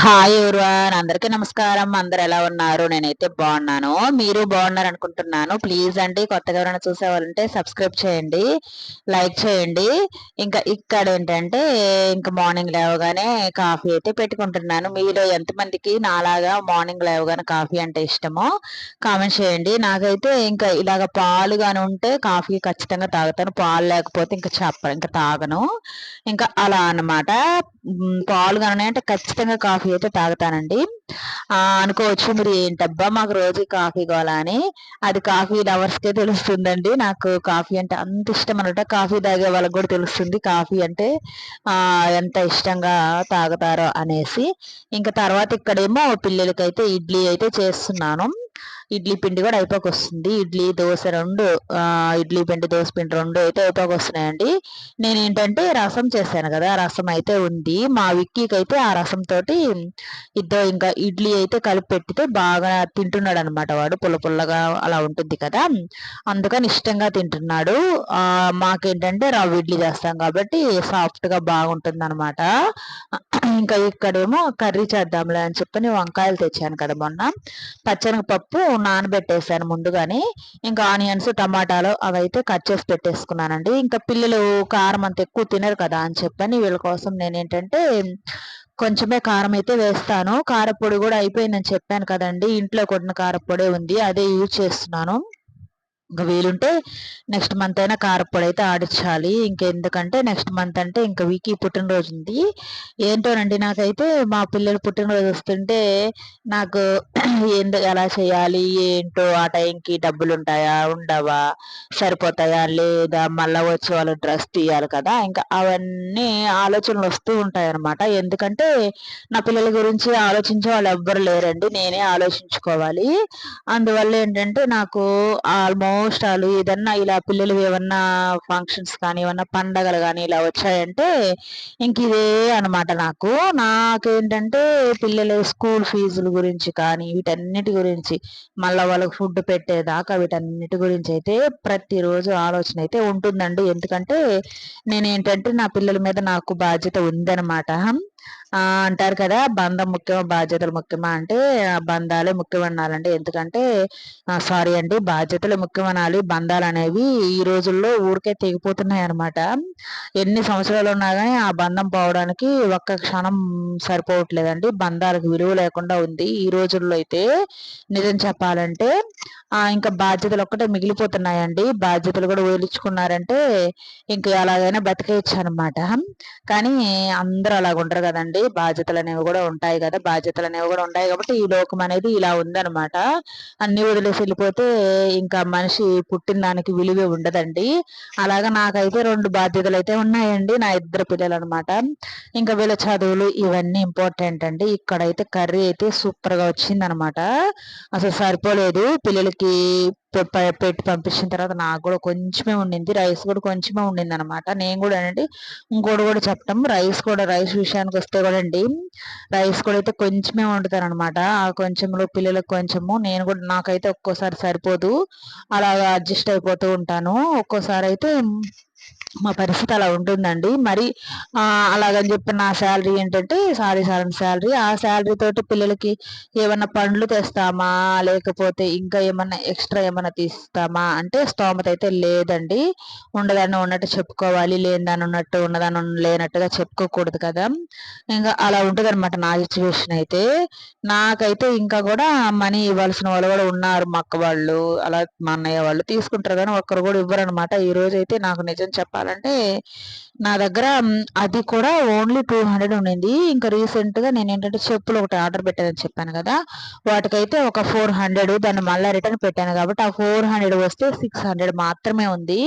Hi everyone అందరికీ నమస్కారం. అందరు ఎలా ఉన్నారు? నేనైతే బాగున్నాను. మీరు బాగున్నారు అనుకుంటున్నాను ప్లీజ్ అండి కొత్తగా ఎవరైనా చూసేవాళ్ళంటే సబ్స్క్రైబ్ చేయండి లైక్ చేయండి. ఇంకా ఇక్కడ ఏంటంటే ఇంకా మార్నింగ్ లేవగానే కాఫీ అయితే పెట్టుకుంటున్నాను. మీలో ఎంతమందికి నాలాగా మార్నింగ్ లేవగానే కాఫీ అంటే ఇష్టమో కామెంట్ చేయండి. నాకైతే ఇంకా ఇలాగ పాలు కానీ ఉంటే కాఫీ ఖచ్చితంగా తాగుతాను. పాలు లేకపోతే ఇంకా చెప్ప ఇంకా తాగను. ఇంకా అలా అనమాట పాలు కానీ అంటే ఖచ్చితంగా కాఫీ అయితే తాగుతానండి. అనుకోవచ్చు మీరు ఏంటబ్బా మాకు రోజు కాఫీ కావాలా అని. అది కాఫీ లవర్స్కే తెలుస్తుందండి. నాకు కాఫీ అంటే అంత ఇష్టం అనమాట. కాఫీ తాగే వాళ్ళకి కూడా తెలుస్తుంది కాఫీ అంటే ఎంత ఇష్టంగా తాగుతారో అనేసి. ఇంకా తర్వాత ఇక్కడేమో పిల్లలకైతే ఇడ్లీ అయితే చేస్తున్నాను. ఇడ్లీ పిండి కూడా అయిపోకి వస్తుంది. ఇడ్లీ దోశ రెండు ఇడ్లీ పిండి దోశ పిండి రెండు అయితే అయిపోకి వస్తున్నాయండి. నేను ఏంటంటే రసం చేశాను కదా రసం అయితే ఉంది. మా విక్కీకి అయితే ఆ రసం తోటి ఇద్దరు ఇంకా ఇడ్లీ అయితే కలిపి పెట్టితే బాగా తింటున్నాడు అనమాట వాడు. పుల్ల పుల్లగా అలా ఉంటుంది కదా. అందుకని ఇష్టంగా తింటున్నాడు. మాకేంటంటే రవ్వ ఇడ్లీ చేస్తాం కాబట్టి సాఫ్ట్గా బాగుంటుంది అనమాట ఇంకా ఇక్కడేమో కర్రీ చేద్దాంలే అని చెప్పి వంకాయలు తెచ్చాను కదా మొన్న. పప్పు నానబెట్టేసాను ముందుగానే. ఇంకా ఆనియన్స్ టమాటాలు అవైతే కట్ చేసి పెట్టేసుకున్నానండి. ఇంకా పిల్లలు కారం అంత ఎక్కువ తినరు కదా అని చెప్పని వీళ్ళ కోసం నేను ఏంటంటే కొంచెమే కారం అయితే వేస్తాను. కారపొడి కూడా అయిపోయిందని చెప్పాను కదండి. ఇంట్లో కొట్టిన కారపొడి ఉంది. అదే యూజ్ చేస్తున్నాను. ఇంకా వీలుంటే నెక్స్ట్ మంత్ అయినా కారపొడి అయితే ఆడించాలి ఇంకెందుకంటే నెక్స్ట్ మంత్ అంటే ఇంకా వీక్ పుట్టినరోజు ఉంది ఏంటోనండి నాకైతే మా పిల్లలు పుట్టినరోజు వస్తుంటే నాకు ఎందుకు ఎలా చేయాలి ఏంటో ఆ టైంకి డబ్బులు ఉంటాయా ఉండవా సరిపోతాయా లేదా మళ్ళీ వచ్చి వాళ్ళు డ్రెస్ తీయాలి కదా. ఇంకా అవన్నీ ఆలోచనలు వస్తూ ఉంటాయి అనమాట ఎందుకంటే నా పిల్లల గురించి ఆలోచించే వాళ్ళు ఎవ్వరు లేరండి. నేనే ఆలోచించుకోవాలి. అందువల్ల ఏంటంటే నాకు ఆల్మోస్ట్ మోస్టాలు ఏదన్నా ఇలా పిల్లలు ఏమన్నా ఫంక్షన్స్ కానీ ఏమన్నా పండగలు కానీ ఇలా వచ్చాయంటే ఇంక ఇదే అనమాట నాకు. నాకేంటంటే పిల్లలు స్కూల్ ఫీజుల గురించి కానీ వీటన్నిటి గురించి మళ్ళీ వాళ్ళకి ఫుడ్ పెట్టేదాకా వీటన్నిటి గురించి అయితే ప్రతిరోజు ఆలోచన అయితే ఉంటుందండి. ఎందుకంటే నేను ఏంటంటే నా పిల్లల మీద నాకు బాధ్యత ఉందన్నమాట. అంటారు కదా బంధం ముఖ్యమా బాధ్యతలు ముఖ్యమా అంటే బంధాలే ముఖ్యమనాలండి ఎందుకంటే సారీ అండి బాధ్యతలు ముఖ్యమనాలి బంధాలు అనేవి ఈ రోజుల్లో ఊరికే తెగిపోతున్నాయి అనమాట ఎన్ని సంవత్సరాలు ఉన్నా కానీ ఆ బంధం పోవడానికి ఒక్క క్షణం సరిపోవట్లేదండి. బంధాలకు విలువ లేకుండా ఉంది. ఈ రోజుల్లో అయితే నిజం చెప్పాలంటే ఇంకా బాధ్యతలు ఒక్కటే మిగిలిపోతున్నాయండి. బాధ్యతలు కూడా వదిలించుకున్నారంటే ఇంకా ఎలాగైనా బతికేయచ్చు అనమాట కానీ అందరూ అలాగ ఉండరు కదండి. బాధ్యతలు అనేవి కూడా ఉంటాయి కదా. బాధ్యతలు అనేవి కూడా ఉంటాయి కాబట్టి ఈ లోకం అనేది ఇలా ఉందనమాట. అన్ని వదిలేసి వెళ్ళిపోతే ఇంకా మనిషి పుట్టిన దానికి విలువే ఉండదండి. అలాగా నాకైతే రెండు బాధ్యతలు అయితే ఉన్నాయండి. నా ఇద్దరు పిల్లలు అనమాట ఇంకా వీళ్ళ చదువులు ఇవన్నీ ఇంపార్టెంట్ అండి. ఇక్కడైతే కర్రీ అయితే సూపర్గా వచ్చిందనమాట. అసలు సరిపోలేదు. పిల్లలకి పెట్టి పంపించిన తర్వాత నాకు కూడా కొంచెమే ఉండింది. రైస్ కూడా కొంచెమే ఉండింది అనమాట నేను కూడా అండి ఇంకోటి కూడా చెప్పటం. రైస్ కూడా రైస్ విషయానికి వస్తే కూడా అండి రైస్ కూడా అయితే కొంచెమే వండుతాను అనమాట ఆ కొంచెంలో పిల్లలకు కొంచెము. నేను కూడా నాకైతే ఒక్కోసారి సరిపోదు. అలాగా అడ్జస్ట్ అయిపోతూ ఉంటాను. ఒక్కోసారి అయితే మా పరిస్థితి అలా ఉంటుందండి. మరి అలాగని చెప్పి నా శాలరీ ఏంటంటే సారీ సార్ శాలరీ. ఆ శాలరీ తోటి పిల్లలకి ఏమన్నా పండ్లు తెస్తామా? లేకపోతే ఇంకా ఏమన్నా ఎక్స్ట్రా ఏమన్నా తీస్తామా? అంటే స్తోమత అయితే లేదండి. ఉండదాన్ని ఉన్నట్టు చెప్పుకోవాలి లేనిదాన్ని ఉన్నట్టు ఉన్నదాన్ని లేనట్టుగా చెప్పుకోకూడదు కదా. ఇంకా అలా ఉంటుంది అనమాట నా సిచ్యువేషన్ అయితే. నాకైతే ఇంకా కూడా మనీ ఇవ్వాల్సిన వాళ్ళు కూడా ఉన్నారు మా అక్క వాళ్ళు అలా మా అన్నయ్య వాళ్ళు. తీసుకుంటారు కానీ ఒక్కరు కూడా ఇవ్వరు అనమాట ఈ రోజు అయితే నాకు నిజం చెప్పాలంటే నా దగ్గర అది కూడా ఓన్లీ టూ హండ్రెడ్ ఉండింది. ఇంకా రీసెంట్గా నేను ఏంటంటే చెప్పులు ఒకటి ఆర్డర్ పెట్టానని చెప్పాను కదా వాటికైతే ఒక ఫోర్ హండ్రెడ్ దాన్ని మళ్ళీ రిటర్న్ పెట్టాను కాబట్టి ఆ ఫోర్ హండ్రెడ్ వస్తే సిక్స్ హండ్రెడ్ మాత్రమే ఉంది.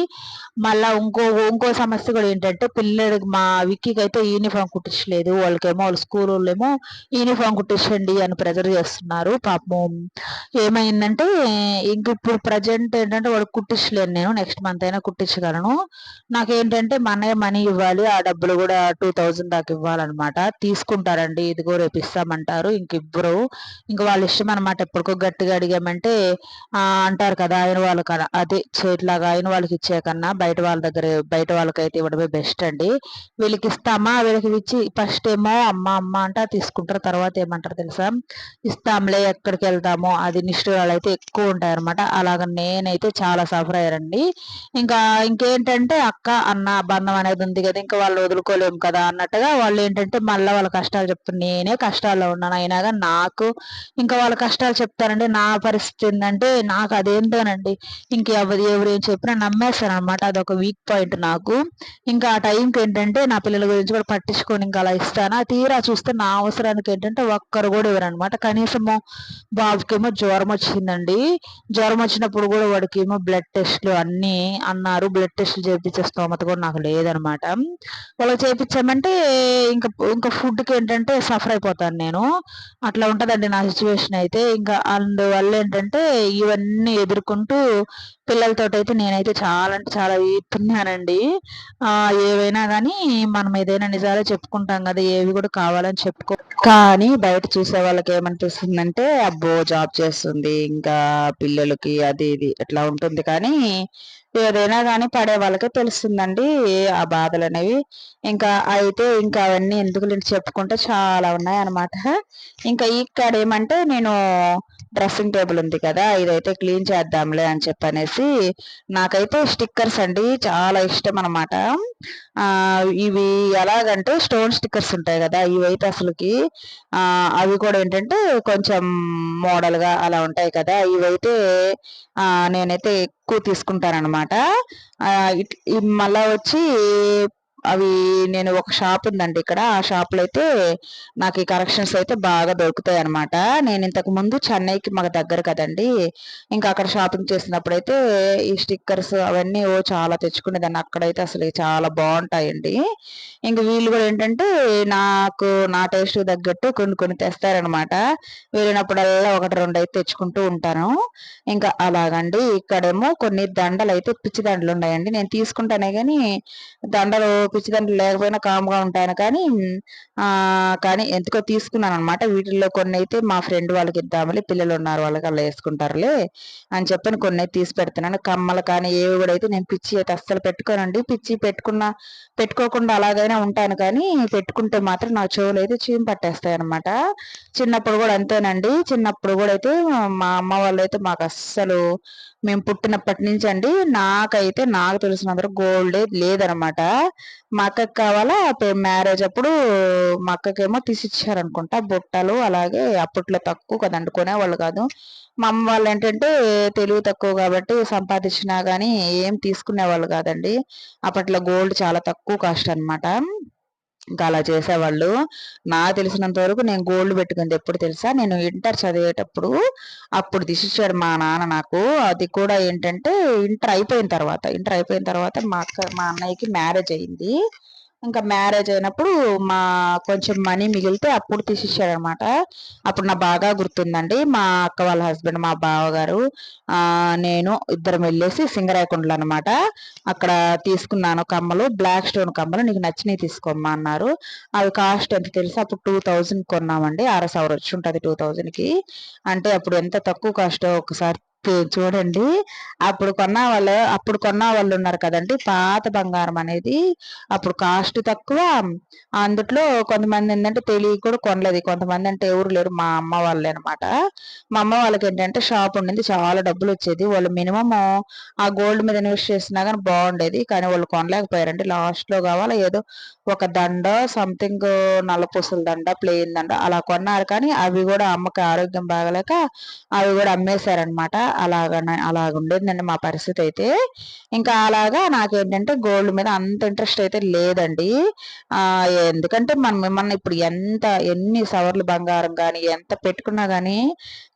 మళ్ళీ ఇంకో ఇంకో సమస్య కూడా ఏంటంటే పిల్లలకి మా విక్కీకి అయితే యూనిఫామ్ కుట్టించలేదు. వాళ్ళకేమో వాళ్ళ స్కూల్ వాళ్ళేమో యూనిఫామ్ కుట్టించండి అని ప్రెజర్ చేస్తున్నారు. పాపం ఏమైందంటే ఇంక ఇప్పుడు ప్రజెంట్ ఏంటంటే వాడు కుట్టించలేను నేను. నెక్స్ట్ మంత్ అయినా కుట్టించగలను. నాకేంటంటే మన మనీ మనీ ఇవ్వాలి. ఆ డబ్బులు కూడా టూ థౌజండ్ దాకా ఇవ్వాలన్నమాట. తీసుకుంటారండి. ఇదిగో రేపు ఇస్తామంటారు. ఇంక ఇవ్వరు. ఇంక వాళ్ళ ఇష్టం అనమాట ఎప్పటికో గట్టిగా అడిగామంటే అంటారు కదా ఆయన వాళ్ళకి అదే చేతిలాగా ఆయన వాళ్ళకి ఇచ్చే కన్నా బయట వాళ్ళ దగ్గర బయట వాళ్ళకైతే ఇవ్వడమే బెస్ట్ అండి. వీళ్ళకి ఇస్తామా? వీళ్ళకి ఇచ్చి ఫస్ట్ ఏమో అమ్మ అమ్మ అంట తీసుకుంటారు. తర్వాత ఏమంటారు తెలుసా? ఇస్తాంలే ఎక్కడికి వెళ్తామో? అది నిష్ఠురాలు అయితే ఎక్కువ ఉంటాయి అనమాట అలాగ నేనైతే చాలా సఫర్ అయ్యారండి ఇంకా ఇంకేంటంటే అక్క అన్న బంధం అనేది ఉంది కదా ఇంకా వాళ్ళు వదులుకోలేము కదా అన్నట్టుగా వాళ్ళు ఏంటంటే మళ్ళీ వాళ్ళ కష్టాలు చెప్తారు నేనే కష్టాల్లో ఉన్నాను అయినా కానీ నాకు ఇంకా వాళ్ళ కష్టాలు చెప్తారండి నా పరిస్థితి ఏంటంటే నాకు అదేంటోనండి. ఇంక ఎవరు ఎవరు ఏం చెప్పినా నమ్మేస్తాను అనమాట అదొక వీక్ పాయింట్ నాకు. ఇంకా ఆ టైంకి ఏంటంటే నా పిల్లల గురించి కూడా పట్టించుకొని ఇంకా అలా ఇస్తాను. తీరా చూస్తే నా అవసరానికి ఏంటంటే ఒక్కరు కూడా ఇవ్వరనమాట కనీసము బాబుకేమో జ్వరం వచ్చిందండి. జ్వరం వచ్చినప్పుడు కూడా వాడికేమో బ్లడ్ టెస్ట్లు అన్నీ అన్నారు. బ్లడ్ టెస్ట్లు చేయించే స్తోమత కూడా నాకు లేదనమాట వాళ్ళకి చేయించామంటే ఇంకా ఇంకా ఫుడ్కి ఏంటంటే సఫర్ అయిపోతాను నేను. అట్లా ఉంటుందండి నా సిచ్యువేషన్ అయితే. ఇంకా అందువల్ల ఏంటంటే ఇవన్నీ ఎదుర్కొంటూ పిల్లలతో అయితే నేనైతే చాలా అంటే చాలా వీపున్నానండి ఏవైనా కానీ మనం ఏదైనా నిజాలే చెప్పుకుంటాం కదా ఏవి కూడా కావాలని చెప్పుకో కానీ బయట చూసే వాళ్ళకి ఏమనిపిస్తుందంటే అబ్బో జాబ్ చేస్తుంది ఇంకా పిల్లలకి అది ఇది ఇట్లా ఉంటుంది. కానీ ఏదైనా కానీ పడే వాళ్ళకే తెలుస్తుందండి ఆ బాధలు అనేవి ఇంకా అయితే ఇంకా అవన్నీ ఎందుకు చెప్పుకుంటే చాలా ఉన్నాయి అనమాట ఇంకా ఇక్కడ ఏమంటే నేను డ్రెస్సింగ్ టేబుల్ ఉంది కదా ఇదైతే క్లీన్ చేద్దాంలే అని చెప్పనేసి నాకైతే స్టిక్కర్స్ అండి చాలా ఇష్టం అనమాట ఇవి ఎలాగంటే స్టోన్ స్టిక్కర్స్ ఉంటాయి కదా ఇవైతే అసలుకి అవి కూడా ఏంటంటే కొంచెం మోడల్గా అలా ఉంటాయి కదా ఇవైతే నేనైతే ఎక్కువ తీసుకుంటానమాట మళ్ళా వచ్చి అవి నేను ఒక షాప్ ఉందండి ఇక్కడ. ఆ షాప్లో అయితే నాకు ఈ కరెక్షన్స్ అయితే బాగా దొరుకుతాయి అనమాట నేను ఇంతకు ముందు చెన్నైకి మాకు దగ్గర కదండి. ఇంకా అక్కడ షాపింగ్ చేసినప్పుడు అయితే ఈ స్టిక్కర్స్ అవన్నీ ఓ చాలా తెచ్చుకునేదాన్ని. అక్కడైతే అసలు చాలా బాగుంటాయండి. ఇంక వీళ్ళు కూడా ఏంటంటే నాకు నా టేస్ట్ తగ్గట్టు కొన్ని కొన్ని తెస్తారనమాట వెళ్ళినప్పుడల్లా ఒకటి రెండు అయితే తెచ్చుకుంటూ ఉంటాను. ఇంకా అలాగండి. ఇక్కడేమో కొన్ని దండలు అయితే పిచ్చి దండలు ఉన్నాయండి. నేను తీసుకుంటానే కానీ దండలు పిచ్చిదండ్రులు లేకపోయినా కామ్గా ఉంటాను. కానీ కానీ ఎందుకో తీసుకున్నాను అనమాట వీటిల్లో కొన్ని అయితే మా ఫ్రెండ్ వాళ్ళకి ఇద్దామని పిల్లలు ఉన్నారు వాళ్ళకి అలా వేసుకుంటారులే అని చెప్పని కొన్ని అయితే తీసి పెడుతున్నాను. కమ్మలు కానీ ఏవి కూడా అయితే నేను పిచ్చి అయితే అస్సలు పెట్టుకోనండి. పిచ్చి పెట్టుకున్న పెట్టుకోకుండా అలాగైనా ఉంటాను. కానీ పెట్టుకుంటే మాత్రం నా చెవులు అయితే చీమ పట్టేస్తాయి అనమాట చిన్నప్పుడు కూడా అంతేనండి. చిన్నప్పుడు కూడా అయితే మా అమ్మ వాళ్ళు అయితే మాకు అస్సలు మేము పుట్టినప్పటి నుంచి అండి నాకైతే నాకు తెలిసినంత గోల్డ్ లేదనమాట. మా అక్కకి కావాలా మ్యారేజ్ అప్పుడు మా అక్కకేమో తీసిచ్చారు అనుకుంటా బుట్టలు అలాగే అప్పట్లో తక్కువ కదండి కొనేవాళ్ళు కాదు. మా అమ్మ వాళ్ళు ఏంటంటే తెలివి తక్కువ కాబట్టి సంపాదించినా కానీ ఏం తీసుకునేవాళ్ళు కాదండి. అప్పట్లో గోల్డ్ చాలా తక్కువ కాస్ట్ అనమాట ఇంకా అలా చేసేవాళ్ళు. నాకు తెలిసినంత వరకు నేను గోల్డ్ పెట్టుకుంది ఎప్పుడు తెలుసా? నేను ఇంటర్ చదివేటప్పుడు అప్పుడు తీసిచ్చాడు మా నాన్న నాకు. అది కూడా ఏంటంటే ఇంటర్ అయిపోయిన తర్వాత ఇంటర్ అయిపోయిన తర్వాత మా అక్క మా అన్నయ్యకి మ్యారేజ్ అయింది. ఇంకా మ్యారేజ్ అయినప్పుడు మా కొంచెం మనీ మిగిలితే అప్పుడు తీసిచ్చాడు అనమాట అప్పుడు నా బాగా గుర్తుందండి. మా అక్క వాళ్ళ హస్బెండ్ మా బావగారు నేను ఇద్దరం వెళ్ళేసి సింగరాయకుండలు అనమాట. అక్కడ తీసుకున్నాను కమ్మలు బ్లాక్ స్టోన్ కమ్మలు. నీకు నచ్చినవి తీసుకోమ్మా అన్నారు. అవి కాస్ట్ ఎంత తెలుసు? అప్పుడు టూ థౌజండ్ కొన్నామండి. అర వచ్చి ఉంటుంది టూ థౌజండ్కి. అంటే అప్పుడు ఎంత తక్కువ కాస్ట్ ఒకసారి చూడండి. అప్పుడు కొన్న వాళ్ళు అప్పుడు కొన్న వాళ్ళు ఉన్నారు కదండి. పాత బంగారం అనేది అప్పుడు కాస్ట్ తక్కువ. అందుట్లో కొంతమంది ఏంటంటే తెలియ కూడా కొనలేదు. కొంతమంది అంటే ఎవరు లేరు. మా అమ్మ వాళ్ళే అనమాట మా అమ్మ వాళ్ళకి ఏంటంటే షాప్ ఉండింది. చాలా డబ్బులు వచ్చేది. వాళ్ళు మినిమమ్ ఆ గోల్డ్ మీద ఇన్వెస్ట్ చేసినా కానీ బాగుండేది. కానీ వాళ్ళు కొనలేకపోయారండి. లాస్ట్లో కావాలా ఏదో ఒక దండ సంథింగ్ నల్లపూసల దండ ప్లేన్ దండ అలా కొన్నారు. కానీ అవి కూడా అమ్మకి ఆరోగ్యం బాగలేక అవి కూడా అమ్మేశారనమాట అలాగ అలాగ ఉండేదండి మా పరిస్థితి అయితే ఇంకా అలాగా నాకేంటంటే గోల్డ్ మీద అంత ఇంట్రెస్ట్ అయితే లేదండి. ఎందుకంటే మనం మిమ్మల్ని ఇప్పుడు ఎంత ఎన్ని సవర్లు బంగారం కానీ ఎంత పెట్టుకున్నా కానీ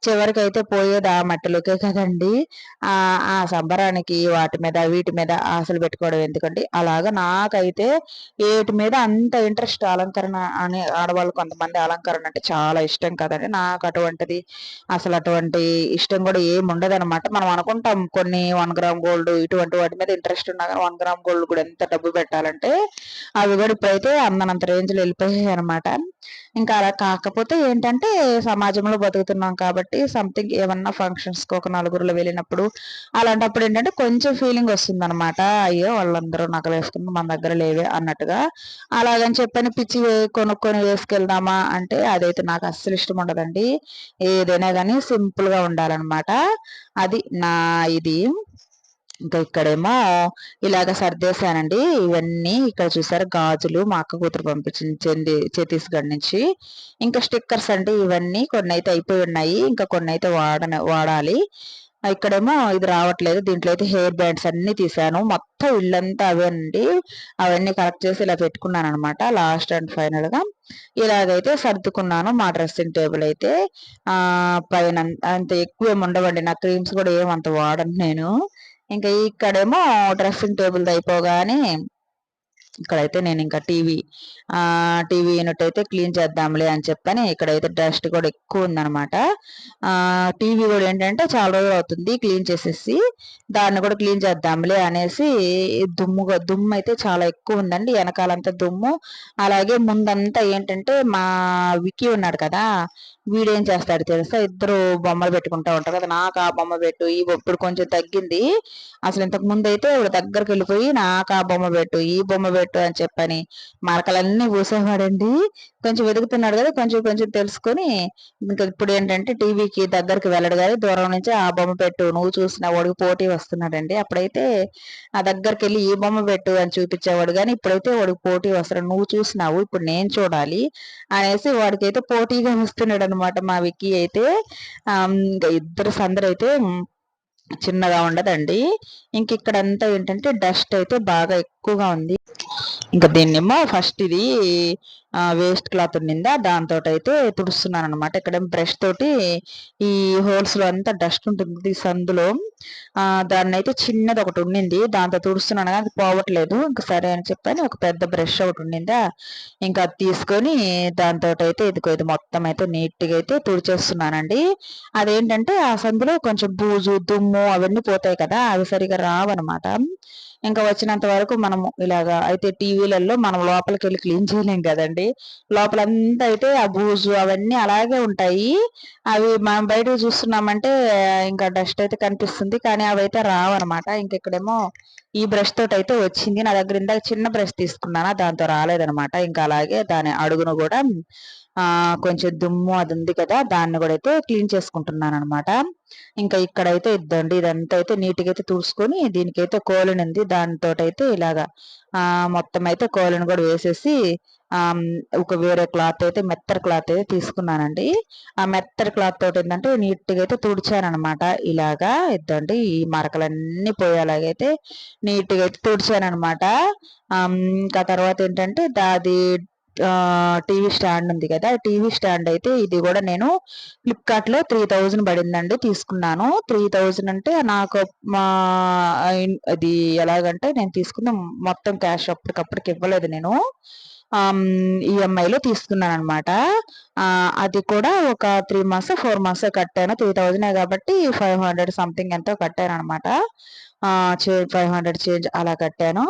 చివరికి అయితే పోయేది ఆ మట్టిలోకే కదండి. ఆ సంబరానికి వాటి మీద వీటి మీద ఆశలు పెట్టుకోవడం ఎందుకండి? అలాగా నాకైతే వేటి మీద అంత ఇంట్రెస్ట్ అలంకరణ అని ఆడవాళ్ళు కొంతమంది అలంకరణ అంటే చాలా ఇష్టం కదండి. నాకు అటువంటిది అసలు అటువంటి ఇష్టం కూడా ఏముండదు. ఉండదన్నమాట. మనం అనుకుంటాం కొన్ని వన్ గ్రామ్ గోల్డ్ ఇటువంటి వాటి మీద ఇంట్రెస్ట్ ఉన్నా కానీ వన్ గ్రామ్ గోల్డ్ కూడా ఎంత డబ్బు పెట్టాలంటే అవి కూడా ఇప్పుడైతే అందనంత రేంజ్లో వెళ్ళిపోయాయి అనమాట ఇంకా అలా కాకపోతే ఏంటంటే సమాజంలో బతుకుతున్నాం కాబట్టి సంథింగ్ ఏమన్నా ఫంక్షన్స్కి ఒక నలుగురులో వెళ్ళినప్పుడు అలాంటప్పుడు ఏంటంటే కొంచెం ఫీలింగ్ వస్తుంది అనమాట అయ్యో వాళ్ళందరూ నగలు వేసుకుని మన దగ్గర లేవే అన్నట్టుగా. అలాగని చెప్పని పిచ్చి కొనుక్కొని వేసుకెళ్దామా అంటే అదైతే నాకు అస్సలు ఇష్టం ఉండదండి. ఏదైనా కానీ సింపుల్గా ఉండాలన్నమాట. అది నా ఇది. ఇంకా ఇక్కడేమో ఇలాగ సర్దేశానండి. ఇవన్నీ ఇక్కడ చూసారు? గాజులు మా అక్క కూతురు పంపించింది చెంది ఛత్తీస్గఢ్ నుంచి. ఇంకా స్టిక్కర్స్ అండి ఇవన్నీ కొన్ని అయితే అయిపోయి ఉన్నాయి. ఇంకా కొన్ని అయితే వాడ వాడాలి ఇక్కడేమో ఇది రావట్లేదు. దీంట్లో అయితే హెయిర్ బ్యాండ్స్ అన్ని తీసాను మొత్తం ఇల్లంతా అండి. అవన్నీ కలెక్ట్ చేసి ఇలా పెట్టుకున్నాను అనమాట లాస్ట్ అండ్ ఫైనల్గా ఇలాగైతే సర్దుకున్నాను మా డ్రెస్సింగ్ టేబుల్ అయితే. ఆ పైన అంత ఎక్కువ ఏమి ఉండవండి. నా క్రీమ్స్ కూడా ఏమంత వాడను నేను. ఇంకా ఇక్కడేమో డ్రెస్సింగ్ టేబుల్ అయిపోగానే ఇక్కడైతే నేను ఇంకా టీవీ టీవీ యూనిట్ అయితే క్లీన్ చేద్దాంలే అని చెప్పని ఇక్కడైతే డస్ట్ కూడా ఎక్కువ ఉందనమాట టీవీ కూడా ఏంటంటే చాలా రోజులు అవుతుంది క్లీన్ చేసేసి దాన్ని కూడా క్లీన్ చేద్దాంలే అనేసి దుమ్ము దుమ్ము అయితే చాలా ఎక్కువ ఉందండి. వెనకాలంతా దుమ్ము. అలాగే ముందంతా ఏంటంటే మా వికీ ఉన్నాడు కదా వీడేం చేస్తాడు తెలుసా? ఇద్దరు బొమ్మలు పెట్టుకుంటా ఉంటారు కదా నాకు ఆ బొమ్మ పెట్టు ఈ ఇప్పుడు కొంచెం తగ్గింది. అసలు ఇంతకు ముందు అయితే దగ్గరికి వెళ్ళిపోయి నాకు ఆ బొమ్మ పెట్టు ఈ బొమ్మ పెట్టు అని చెప్పని మరకలన్నీ పూసేవాడండి కొంచెం వెతుకుతున్నాడు కదా కొంచెం కొంచెం తెలుసుకొని ఇంకా ఇప్పుడు ఏంటంటే టీవీకి దగ్గరికి వెళ్ళడు కానీ దూరం నుంచి ఆ బొమ్మ పెట్టు నువ్వు చూసిన వాడికి పోటీ వస్తున్నాడండి. అప్పుడైతే ఆ దగ్గరికి వెళ్ళి ఈ బొమ్మ పెట్టు అని చూపించేవాడు కానీ ఇప్పుడైతే వాడికి పోటీ వస్తాడు నువ్వు చూసినావు ఇప్పుడు నేను చూడాలి అనేసి వాడికైతే పోటీగా వస్తున్నాడు అనమాట మా విక్కీ అయితే. ఇంకా ఇద్దరు సందరు అయితే చిన్నగా ఉండదండి. ఇంక ఇక్కడంతా ఏంటంటే డస్ట్ అయితే బాగా ఎక్కువగా ఉంది. ఇంకా దీన్నేమో ఫస్ట్ ఇది వేస్ట్ క్లాత్ నిందా దాంతో అయితే తుడుస్తున్నాను అనమాట ఇక్కడ బ్రష్ తోటి ఈ హోల్స్లో అంతా డస్ట్ ఉంటుంది సందులో. ఆ దాన్ని అయితే చిన్నది ఒకటి ఉండింది దాంతో తుడుస్తున్నాను కానీ అది పోవట్లేదు. ఇంకా సరే అని చెప్పని. ఒక పెద్ద బ్రష్ ఒకటి ఉండిందా ఇంకా అది తీసుకొని దాంతో అయితే ఇది ఇది మొత్తం అయితే నీట్గా అయితే తుడిచేస్తున్నానండి. అదేంటంటే ఆ సందులో కొంచెం బూజు దుమ్ము అవన్నీ పోతాయి కదా అవి సరిగా రావన్నమాట. ఇంకా వచ్చినంత వరకు మనము ఇలాగా అయితే టీవీలలో మనం లోపలికి వెళ్ళి క్లీన్ చేయలేం కదండి. లోపలంతా అయితే ఆ బూజు అవన్నీ అలాగే ఉంటాయి. అవి మనం బయట చూస్తున్నామంటే ఇంకా డస్ట్ అయితే కనిపిస్తుంది. కానీ అవి అయితే రావన్నమాట ఇంకెక్కడేమో ఈ బ్రష్ తోటి అయితే వచ్చింది. నా దగ్గర ఇందాక చిన్న బ్రష్ తీసుకున్నానా దాంతో రాలేదనమాట ఇంకా అలాగే దాని అడుగును కూడా కొంచెం దుమ్ము అది ఉంది కదా దాన్ని కూడా అయితే క్లీన్ చేసుకుంటున్నాను అనమాట ఇంకా ఇక్కడైతే ఇద్దండి ఇదంతా అయితే నీట్గా అయితే తుడుచుకొని దీనికైతే కోలిన్ ఉంది. దానితో అయితే ఇలాగా మొత్తం అయితే కోలిన్ కూడా వేసేసి ఒక వేరే క్లాత్ అయితే మెత్తర్ క్లాత్ అయితే తీసుకున్నానండి. ఆ మెత్తర్ క్లాత్ తోటి ఏంటంటే నీట్గా అయితే తుడిచాను అనమాట ఇలాగా ఇద్దండి ఈ మరకలన్నీ పోయేలాగైతే నీట్గా అయితే తుడిచాను అనమాట ఇంకా తర్వాత ఏంటంటే దాది టీవీ స్టాండ్ ఉంది కదా టీవీ స్టాండ్ అయితే ఇది కూడా నేను ఫ్లిప్కార్ట్లో త్రీ థౌజండ్ పడిందండి తీసుకున్నాను. త్రీ థౌజండ్ అంటే నాకు మా అది ఎలాగంటే నేను తీసుకున్న మొత్తం క్యాష్ అప్పటికప్పటికి ఇవ్వలేదు నేను. ఈఎంఐలో తీసుకున్నాను అనమాట అది కూడా ఒక త్రీ మంత్స్ ఫోర్ మంత్స్ కట్టాను. త్రీ థౌజండ్ కాబట్టి ఫైవ్ హండ్రెడ్ సంథింగ్ ఎంతో కట్టాను అనమాట ఫైవ్ హండ్రెడ్ చేంజ్ అలా కట్టాను.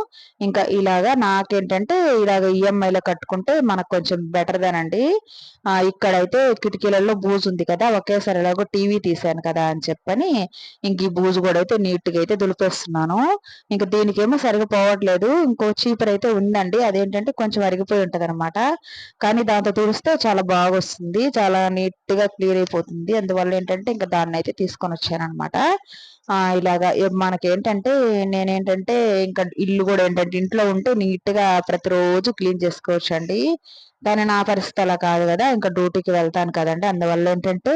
ఇంకా ఇలాగా నాకేంటంటే ఇలాగ ఈఎంఐలో కట్టుకుంటే మనకు కొంచెం బెటర్ ఇక్కడ ఇక్కడైతే కిటికీలలో బూజు ఉంది కదా ఒకేసారి ఎలాగో టీవీ తీసాను కదా అని చెప్పని ఇంక ఈ బూజు కూడా అయితే నీట్గా అయితే దులిపేస్తున్నాను. ఇంకా దీనికేమో సరిగా పోవట్లేదు. ఇంకో చీపర్ అయితే ఉందండి. అదేంటంటే కొంచెం అరిగిపోయి ఉంటుంది అనమాట కానీ దాంతో తుడిస్తే చాలా బాగా వస్తుంది చాలా నీట్గా క్లియర్ అయిపోతుంది. అందువల్ల ఏంటంటే ఇంకా దాన్ని అయితే తీసుకొని వచ్చాను అనమాట ఇలాగా మనకి ఏంటంటే నేనేంటంటే ఇంకా ఇల్లు కూడా ఏంటంటే ఇంట్లో ఉంటే నీట్గా ప్రతిరోజు క్లీన్ చేసుకోవచ్చు అండి కానీ నా పరిస్థితి అలా కాదు కదా ఇంకా డ్యూటీకి వెళ్తాను కదండి. అందువల్ల ఏంటంటే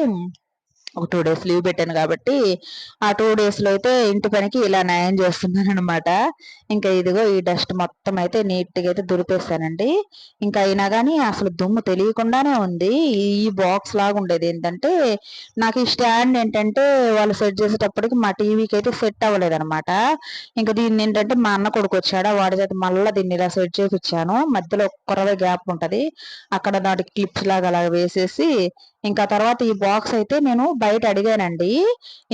ఒక టూ డేస్ లీవ్ పెట్టాను కాబట్టి ఆ టూ డేస్లో అయితే ఇంటి పనికి ఇలా నయం చేస్తున్నాను అనమాట ఇంకా ఇదిగో ఈ డస్ట్ మొత్తం అయితే నీట్గా అయితే దులిపేస్తానండి ఇంకా అయినా కానీ అసలు దుమ్ము తెలియకుండానే ఉంది. ఈ బాక్స్ లాగా ఉండేది. ఏంటంటే నాకు ఈ స్టాండ్ ఏంటంటే వాళ్ళు సెట్ చేసేటప్పటికి మా టీవీకి అయితే సెట్ అవ్వలేదనమాట ఇంకా దీన్ని ఏంటంటే మా అన్న కొడుకు వచ్చాడా. వాడి చేత మళ్ళీ దీన్ని ఇలా సెట్ చేపించాను మధ్యలో కొరవే గ్యాప్ ఉంటుంది. అక్కడ దాటి క్లిప్స్ లాగా అలా వేసేసి ఇంకా తర్వాత ఈ బాక్స్ అయితే నేను బయట అడిగానండి.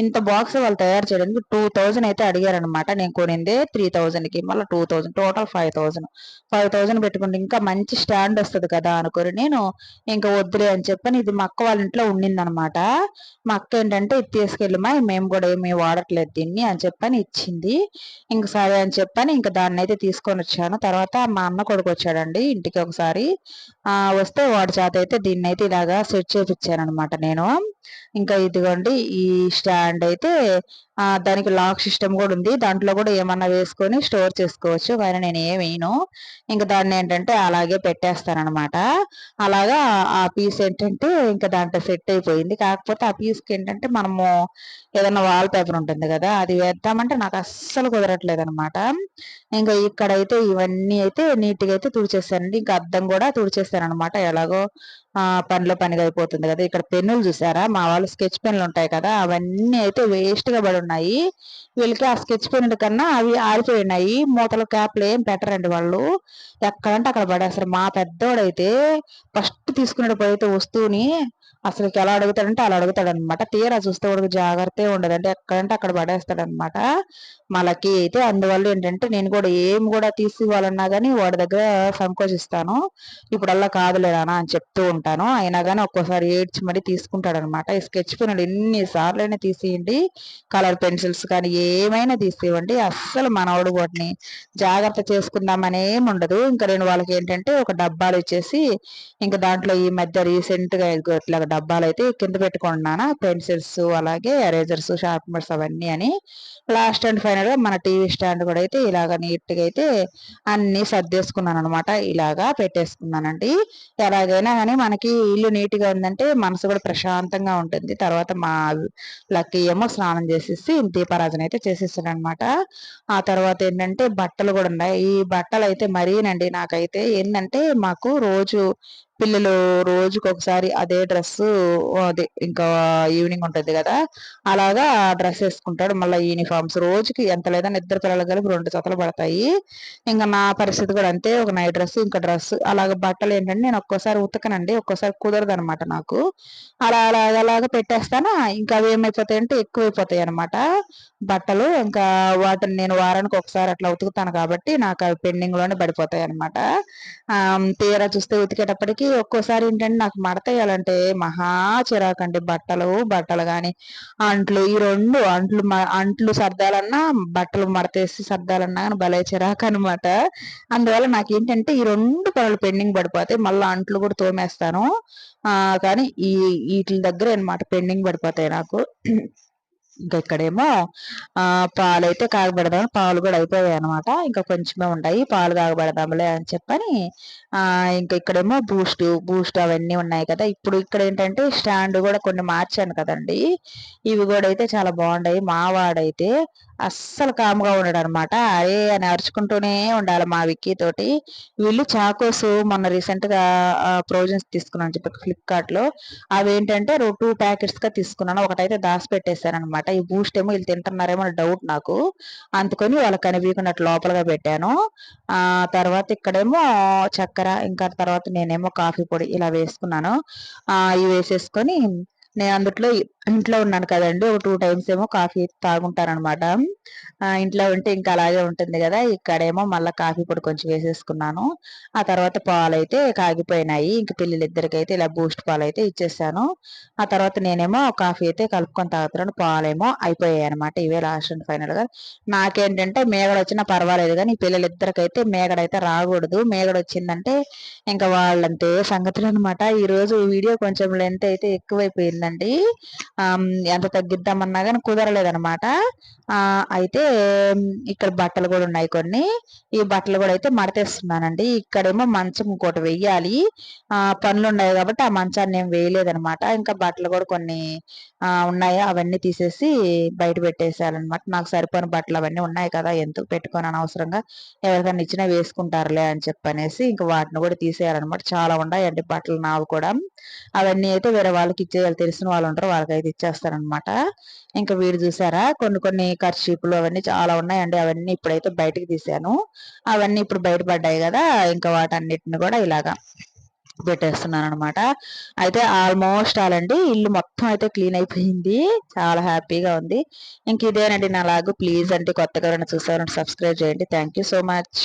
ఇంత బాక్స్ వాళ్ళు తయారు చేయడానికి టూ థౌజండ్ అయితే అడిగారనమాట నేను కొనిందే త్రీ థౌజండ్కి మళ్ళీ two thousand total five thousand five thousand పెట్టుకుంటే ఇంకా మంచి స్టాండ్ వస్తుంది కదా అనుకుని నేను ఇంకా వద్దులే అని చెప్పని ఇది మా అక్క వాళ్ళ ఇంట్లో ఉండిందనమాట మా అక్క ఏంటంటే ఇది తీసుకెళ్ళమా మేము కూడా ఏమీ వాడట్లేదు దీన్ని అని చెప్పని ఇచ్చింది. ఇంక సరే అని చెప్పని ఇంకా దాన్ని అయితే తీసుకొని వచ్చాను. తర్వాత మా అన్న కొడుకు వచ్చాడండి ఇంటికి ఒకసారి. వస్తే వాడి చేత అయితే దీన్ని అయితే ఇలాగా సెట్ చేపించాను అనమాట నేను. ఇంకా ఇదిగోండి ఈ స్టాండ్ అయితే దానికి లాక్ సిస్టమ్ కూడా ఉంది. దాంట్లో కూడా ఏమన్నా వేసుకొని స్టోర్ చేసుకోవచ్చు. కానీ నేను ఏమేను ఇంకా దాన్ని ఏంటంటే అలాగే పెట్టేస్తానమాట అలాగా ఆ పీస్ ఏంటంటే ఇంకా దాంట్లో సెట్ అయిపోయింది. కాకపోతే ఆ పీస్కి ఏంటంటే మనము ఏదైనా వాల్ పేపర్ ఉంటుంది కదా అది వేద్దామంటే నాకు అస్సలు కుదరట్లేదు అనమాట ఇంకా ఇక్కడైతే ఇవన్నీ అయితే నీట్గా అయితే తుడిచేస్తానండి. ఇంకా అద్దం కూడా తుడిచేస్తానమాట ఎలాగో పనిలో పనిగా అయిపోతుంది కదా. ఇక్కడ పెన్నులు చూసారా? మా వాళ్ళు స్కెచ్ పెన్నులు ఉంటాయి కదా అవన్నీ అయితే వేస్ట్గా పడి ఉన్నాయి. వీళ్ళకి ఆ స్కెచ్ పెయింట్ కన్నా అవి ఆరిపోయినాయి. మూతల క్యాప్లు ఏం పెట్టరండి వాళ్ళు. ఎక్కడంటే అక్కడ పడేస్తారు. మా పెద్దోడైతే ఫస్ట్ తీసుకునేటప్పుడు అయితే వస్తువుని అసలు ఎలా అడుగుతాడంటే అలా అడుగుతాడు అనమాట తీరా చూస్తే వాడికి జాగ్రత్త ఉండదంటే ఎక్కడంటే అక్కడ పడేస్తాడు అనమాట మళ్ళకి అయితే అందువల్ల ఏంటంటే నేను కూడా ఏం కూడా తీసి ఇవ్వాలన్నా కానీ వాడి దగ్గర సంకోచిస్తాను. ఇప్పుడల్లా కాదులేనా అని చెప్తూ ఉంటాను. అయినా కానీ ఒక్కోసారి ఏడ్చి మరీ తీసుకుంటాడు అనమాట ఈ స్కెచ్ పెన్నులు ఎన్నిసార్లు అయినా తీసేయండి. కలర్ పెన్సిల్స్ కానీ ఏమైనా తీసేయండి అస్సలు మనవాడు వాటిని జాగ్రత్త చేసుకుందామని ఏమి ఉండదు. ఇంకా నేను వాళ్ళకి ఏంటంటే ఒక డబ్బాలు ఇచ్చేసి ఇంకా దాంట్లో ఈ మధ్య రీసెంట్గా ఇట్లా ఇట్లా డబ్బాలు అయితే కింద పెట్టుకున్నాను పెన్సిల్స్ అలాగే ఎరేజర్స్ షార్ప్నర్స్ అవన్నీ అని. లాస్ట్ అండ్ ఫైనల్గా మన టీవీ స్టాండ్ కూడా అయితే ఇలాగ నీట్గా అయితే అన్ని సర్దేసుకున్నాను అనమాట ఇలాగా పెట్టేసుకున్నానండి. ఎలాగైనా కానీ మనకి ఇల్లు నీట్గా ఉందంటే మనసు కూడా ప్రశాంతంగా ఉంటుంది. తర్వాత మా లక్కీ ఏమో స్నానం చేసేసి దీపారాజన అయితే చేసేసాను అనమాట ఆ తర్వాత ఏంటంటే బట్టలు కూడా ఉన్నాయి. ఈ బట్టలు అయితే మరీనండి నాకైతే ఏంటంటే మాకు రోజు పిల్లలు రోజుకి ఒకసారి అదే డ్రెస్ అదే ఇంకా ఈవినింగ్ ఉంటుంది కదా అలాగా డ్రెస్ వేసుకుంటాడు. మళ్ళీ యూనిఫామ్స్ రోజుకి ఎంత లేదని ఇద్దరు పిల్లలు కలిపి రెండు జతలు పడతాయి. ఇంకా నా పరిస్థితి కూడా అంతే ఒక నైట్ డ్రెస్ ఇంకా డ్రెస్. అలాగ బట్టలు ఏంటంటే నేను ఒక్కోసారి ఉతకనండి ఒక్కోసారి కుదరదు అనమాట నాకు. అలా అలాగ అలాగ పెట్టేస్తాను ఇంకా అవి ఏమైపోతాయి అంటే ఎక్కువైపోతాయి అనమాట. బట్టలు ఇంకా వాటిని నేను వారానికి ఒకసారి అట్లా ఉతుకుతాను కాబట్టి నాకు అవి పెండింగ్లోనే పడిపోతాయి అనమాట. తీరా చూస్తే ఉతికేటప్పటికి ఒక్కోసారి ఏంటంటే నాకు మడతేయాలంటే మహా చిరాకండి బట్టలు బట్టలు కానీ అంట్లు ఈ రెండు అంట్లు అంట్లు సర్దాలన్నా బట్టలు మడతేసి సర్దాలన్నా కానీ భలే చిరాకు అనమాట అందువల్ల నాకు ఏంటంటే ఈ రెండు పనులు పెండింగ్ పడిపోతాయి. మళ్ళీ అంట్లు కూడా తోమేస్తాను. కానీ ఈ వీటి దగ్గర అనమాట పెండింగ్ పడిపోతాయి నాకు. ఇంకా ఇక్కడేమో పాలు అయితే కాగబెడదాం పాలు కూడా అయిపోయాయి అనమాట ఇంకా కొంచెమే ఉంటాయి. పాలు కాగబెడదాంలే అని చెప్పని ఇంకా ఇక్కడేమో బూస్ట్ బూస్ట్ అవన్నీ ఉన్నాయి కదా. ఇప్పుడు ఇక్కడ ఏంటంటే స్టాండ్ కూడా కొన్ని మార్చాను కదండి. ఇవి కూడా అయితే చాలా బాగున్నాయి మా వాడైతే అస్సలు కామ్గా ఉండడు అనమాట అరే అని అరుచుకుంటూనే ఉండాలి మా విక్కీ తోటి. వీళ్ళు చాకోస్ మొన్న రీసెంట్గా ప్రొవిజన్స్ తీసుకున్నాను చెప్పి ఫ్లిప్కార్ట్లో అవి ఏంటంటే టూ ప్యాకెట్స్గా తీసుకున్నాను. ఒకటైతే దాసి పెట్టేశాను అనమాట ఈ బూస్ట్ ఏమో వీళ్ళు తింటున్నారేమో డౌట్ నాకు. అందుకొని వాళ్ళకి కనిపించినట్టు లోపలగా పెట్టాను. ఆ తర్వాత ఇక్కడేమో చక్కెర ఇంకా తర్వాత నేనేమో కాఫీ పొడి ఇలా వేసుకున్నాను. ఆ ఇవి వేసేసుకొని నేను అందుట్లో ఇంట్లో ఉన్నాను కదండి ఒక టూ టైమ్స్ ఏమో కాఫీ తాగుంటారనమాట ఇంట్లో ఉంటే ఇంకా అలాగే ఉంటుంది కదా ఇక్కడేమో మళ్ళీ కాఫీ పొడి కొంచెం వేసేసుకున్నాను. ఆ తర్వాత పాలు అయితే కాగిపోయినాయి ఇంక పిల్లలిద్దరికి అయితే ఇలా బూస్ట్ పాలు అయితే ఇచ్చేసాను. ఆ తర్వాత నేనేమో కాఫీ అయితే కలుపుకొని తాగుతున్నాను పాలేమో అయిపోయాయి అనమాట ఇవే లాస్ట్ అండ్ ఫైనల్గా. నాకేంటంటే మేగడ వచ్చినా పర్వాలేదు కానీ పిల్లలిద్దరికైతే మేగడైతే రాకూడదు. మేగడ వచ్చిందంటే ఇంకా వాళ్ళంతే సంగతులు అనమాట ఈ రోజు వీడియో కొంచెం లెంత్ అయితే ఎక్కువైపోయింది. ఎక్కువైపోయిందండి ఎంత తగ్గిద్దామన్నా కానీ కుదరలేదనమాట అయితే ఇక్కడ బట్టలు కూడా ఉన్నాయి కొన్ని. ఈ బట్టలు కూడా అయితే మడతేస్తున్నానండి. ఇక్కడేమో మంచం ఇంకోటి వెయ్యాలి. పనులు ఉన్నాయి కాబట్టి ఆ మంచాన్ని ఏం వేయలేదనమాట ఇంకా బట్టలు కూడా కొన్ని ఉన్నాయి. అవన్నీ తీసేసి బయట పెట్టేసేయాలన్నమాట. నాకు సరిపోయిన బట్టలు అవన్నీ ఉన్నాయి కదా ఎందుకు పెట్టుకొని అనవసరంగా? ఎవరికైనా ఇచ్చినా వేసుకుంటారులే అని చెప్పనేసి ఇంకా వాటిని కూడా తీసేయాలన్నమాట. చాలా ఉన్నాయండి బట్టలు నావి కూడా. అవన్నీ అయితే వేరే వాళ్ళకి ఇచ్చేయాలి తెలిసిన వాళ్ళు ఉంటారు వాళ్ళకైతే ఇచ్చేస్తారనమాట ఇంకా వీడు చూసారా? కొన్ని కొన్ని కర్షీపులు అవన్నీ చాలా ఉన్నాయండి. అవన్నీ ఇప్పుడైతే బయటకు తీసాను అవన్నీ ఇప్పుడు బయటపడ్డాయి కదా ఇంకా వాటన్నిటిని కూడా ఇలాగా పెట్టేస్తున్నాను అనమాట అయితే ఆల్మోస్ట్ అలాండి ఇల్లు మొత్తం అయితే క్లీన్ అయిపోయింది. చాలా హ్యాపీగా ఉంది. ఇంక ఇదేనండి నా లాగు. ప్లీజ్ అంటే కొత్తగా చూసారంటే సబ్స్క్రైబ్ చేయండి. Thank so much.